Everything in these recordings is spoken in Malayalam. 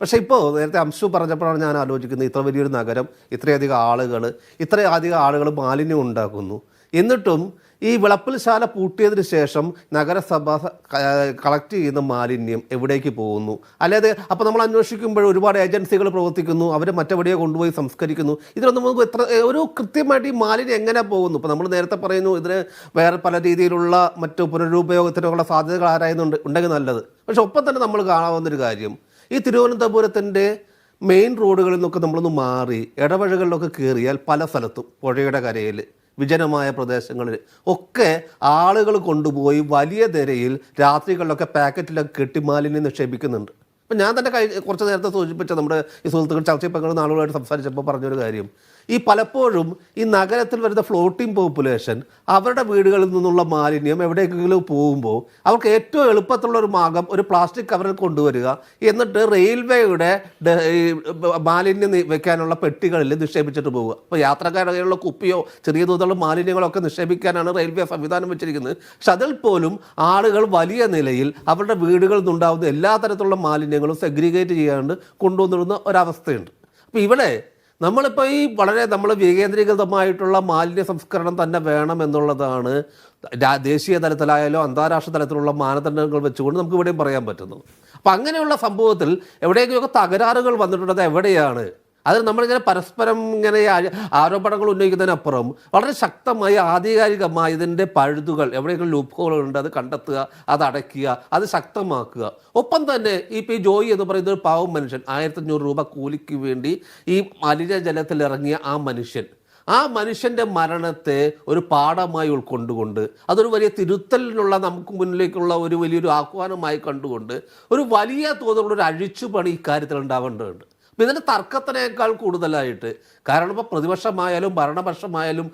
പക്ഷേ ഇപ്പോൾ നേരത്തെ അംശു പറഞ്ഞപ്പോഴാണ് ഞാൻ ആലോചിക്കുന്നത് ഇത്ര വലിയൊരു നഗരം ഇത്രയധികം ആളുകൾ ഇത്രയധികം ആളുകൾ മാലിന്യം ഉണ്ടാക്കുന്നു. എന്നിട്ടും ഈ വിളപ്പിൽശാല പൂട്ടിയതിന് ശേഷം നഗരസഭ കളക്ട് ചെയ്യുന്ന മാലിന്യം എവിടേക്ക് പോകുന്നു? അല്ലാതെ അപ്പോൾ നമ്മൾ അന്വേഷിക്കുമ്പോൾ ഒരുപാട് ഏജൻസികൾ പ്രവർത്തിക്കുന്നു അവർ മറ്റെവിടെയോ കൊണ്ടുപോയി സംസ്കരിക്കുന്നു. ഇതിലൊന്നും നമുക്ക് എത്ര ഒരു കൃത്യമായിട്ട് ഈ മാലിന്യം എങ്ങനെ പോകുന്നു? ഇപ്പോൾ നമ്മൾ നേരത്തെ പറയുന്നു ഇതിന് വേറെ പല രീതിയിലുള്ള മറ്റു പുനരുപയോഗത്തിനുള്ള സാധ്യതകൾ ആരായുന്നുണ്ട് ഉണ്ടെങ്കിൽ നല്ലത്. പക്ഷെ ഒപ്പം തന്നെ നമ്മൾ കാണാവുന്നൊരു കാര്യം ഈ തിരുവനന്തപുരത്തിന്റെ മെയിൻ റോഡുകളിൽ നിന്നൊക്കെ നമ്മളൊന്ന് മാറി ഇടവഴികളിലൊക്കെ കയറിയാൽ പല സ്ഥലത്തും പുഴയുടെ കരയിൽ വിജനമായ പ്രദേശങ്ങളിൽ ഒക്കെ ആളുകൾ കൊണ്ടുപോയി വലിയ തിരയിൽ രാത്രികളിലൊക്കെ പാക്കറ്റിലൊക്കെ കെട്ടി മാലിന്യം നിക്ഷേപിക്കുന്നുണ്ട്. അപ്പം ഞാൻ തന്നെ കഴി കുറച്ച് നേരത്തെ സൂചിപ്പിച്ച നമ്മുടെ ഈ സുഹൃത്തുക്കൾ ചർച്ചയിൽ പങ്കെടുക്കുന്ന ആളുകളായിട്ട് സംസാരിച്ചപ്പോൾ പറഞ്ഞൊരു കാര്യം. ഈ പലപ്പോഴും ഈ നഗരത്തിൽ വരുന്ന ഫ്ലോട്ടിംഗ് പോപ്പുലേഷൻ അവരുടെ വീടുകളിൽ നിന്നുള്ള മാലിന്യം എവിടേക്കെങ്കിലും പോകുമ്പോൾ അവർക്ക് ഏറ്റവും എളുപ്പത്തിലുള്ള ഒരു മാർഗം ഒരു പ്ലാസ്റ്റിക് കവറിൽ കൊണ്ടുവരിക എന്നിട്ട് റെയിൽവേയുടെ മാലിന്യം വെക്കാനുള്ള പെട്ടികളിൽ നിക്ഷേപിച്ചിട്ട് പോവുക. അപ്പോൾ യാത്രക്കാരുള്ള കുപ്പിയോ ചെറിയ തോതിലുള്ള മാലിന്യങ്ങളൊക്കെ നിക്ഷേപിക്കാനാണ് റെയിൽവേ സംവിധാനം വെച്ചിരിക്കുന്നത്. പക്ഷെ അതിൽ പോലും ആളുകൾ വലിയ നിലയിൽ അവരുടെ വീടുകളിൽ നിന്നുണ്ടാകുന്ന എല്ലാ തരത്തിലുള്ള മാലിന്യങ്ങളും സെഗ്രിഗേറ്റ് ചെയ്യാണ്ട് കൊണ്ടുവന്നിരുന്ന ഒരവസ്ഥയുണ്ട്. അപ്പോൾ ഇവിടെ നമ്മളിപ്പോൾ ഈ വളരെ നമ്മൾ വികേന്ദ്രീകൃതമായിട്ടുള്ള മാലിന്യ സംസ്കരണം തന്നെ വേണം എന്നുള്ളതാണ് ദേശീയ തലത്തിലായാലും അന്താരാഷ്ട്ര തലത്തിലുള്ള മാനദണ്ഡങ്ങൾ വെച്ചുകൊണ്ട് നമുക്ക് ഇവിടെയും പറയാൻ പറ്റുന്നത്. അപ്പം അങ്ങനെയുള്ള സംഭവത്തിൽ എവിടെയെങ്കിലുമൊക്കെ തകരാറുകൾ വന്നിട്ടുള്ളത് എവിടെയാണ്? അത് നമ്മളിങ്ങനെ പരസ്പരം ഇങ്ങനെ ആരോപണങ്ങൾ ഉന്നയിക്കുന്നതിനപ്പുറം വളരെ ശക്തമായി ആധികാരികമായി ഇതിന്റെ പഴുതുകൾ എവിടെയെങ്കിലും ലൂപ്പ് ഹോളുകളുണ്ട് അത് കണ്ടെത്തുക അത് അടയ്ക്കുക അത് ശക്തമാക്കുക. ഒപ്പം തന്നെ ഈ പി ജോയി എന്ന് പറയുന്ന ഒരു പാവം മനുഷ്യൻ ആയിരത്തഞ്ഞൂറ് രൂപ കൂലിക്ക് വേണ്ടി ഈ മലിനജലത്തിൽ ഇറങ്ങിയ ആ മനുഷ്യൻ. ആ മനുഷ്യന്റെ മരണത്തെ ഒരു പാഠമായി ഉൾക്കൊണ്ടുകൊണ്ട് അതൊരു വലിയ തിരുത്തലിനുള്ള നമുക്ക് മുന്നിലേക്കുള്ള ഒരു വലിയൊരു ആഹ്വാനമായി കണ്ടുകൊണ്ട് ഒരു വലിയ തോതിലുള്ള ഒരു അഴിച്ചുപണി ഇക്കാര്യത്തിൽ ഉണ്ടാവേണ്ടതുണ്ട്. അപ്പം ഇതിന് തർക്കത്തിനേക്കാൾ കൂടുതലായിട്ട്. കാരണം ഇപ്പോൾ പ്രതിപക്ഷമായാലും ഭരണപക്ഷമായാലും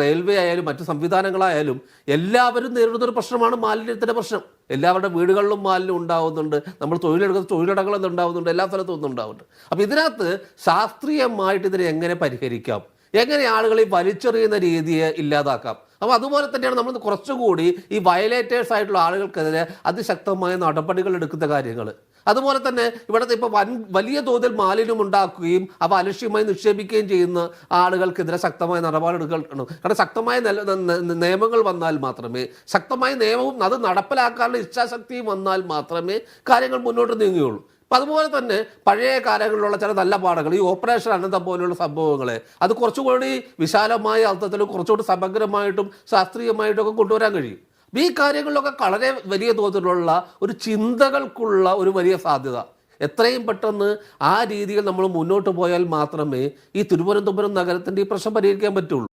റെയിൽവേ ആയാലും മറ്റ് സംവിധാനങ്ങളായാലും എല്ലാവരും നേരിടുന്നൊരു പ്രശ്നമാണ് മാലിന്യത്തിന്റെ പ്രശ്നം. എല്ലാവരുടെ വീടുകളിലും മാലിന്യം ഉണ്ടാവുന്നുണ്ട്. നമ്മൾ തൊഴിലെടുക്കുന്ന തൊഴിലിടങ്ങളിൽ ഉണ്ടാവുന്നുണ്ട്. എല്ലാ സ്ഥലത്തും ഒന്നും ഉണ്ടാവുന്നുണ്ട് അപ്പോൾ ഇതിനകത്ത് ശാസ്ത്രീയമായിട്ട് ഇതിനെ എങ്ങനെ പരിഹരിക്കാം? എങ്ങനെ ആളുകളെ വലിച്ചെറിയുന്ന രീതിയെ ഇല്ലാതാക്കാം? അപ്പോൾ അതുപോലെ തന്നെയാണ് നമ്മൾ കുറച്ചുകൂടി ഈ വയലേറ്റേഴ്സ് ആയിട്ടുള്ള ആളുകൾക്കെതിരെ അതിശക്തമായ നടപടികൾ എടുക്കുന്ന കാര്യങ്ങൾ. അതുപോലെ തന്നെ ഇവിടുത്തെ ഇപ്പോൾ വൻ വലിയ തോതിൽ മാലിന്യം ഉണ്ടാക്കുകയും അവ അലക്ഷ്യമായി നിക്ഷേപിക്കുകയും ചെയ്യുന്ന ആളുകൾക്കെതിരെ ശക്തമായ നിലപാടെടുക്കണം കാരണം ശക്തമായ നിയമങ്ങൾ വന്നാൽ മാത്രമേ ശക്തമായ നിയമവും അത് നടപ്പിലാക്കാനുള്ള ഇച്ഛാശക്തിയും വന്നാൽ മാത്രമേ കാര്യങ്ങൾ മുന്നോട്ട് നീങ്ങുകയുള്ളൂ. അതുപോലെ തന്നെ പഴയ കാലങ്ങളിലുള്ള ചില നല്ല പാഠങ്ങൾ ഈ ഓപ്പറേഷൻ അനന്തം പോലെയുള്ള സംഭവങ്ങൾ അത് കുറച്ചുകൂടി വിശാലമായ അർത്ഥത്തിലും കുറച്ചുകൂടി സമഗ്രമായിട്ടും ശാസ്ത്രീയമായിട്ടും ഒക്കെ കൊണ്ടുവരാൻ കഴിയും. ഈ കാര്യങ്ങളിലൊക്കെ വളരെ വലിയ തോതിലുള്ള ഒരു ചിന്തകൾക്കുള്ള ഒരു വലിയ സാധ്യത. എത്രയും പെട്ടെന്ന് ആ രീതിയിൽ നമ്മൾ മുന്നോട്ട് പോയാൽ മാത്രമേ ഈ തിരുവനന്തപുരം നഗരത്തിന്റെ ഈ പ്രശ്നം പരിഹരിക്കാൻ പറ്റുള്ളൂ.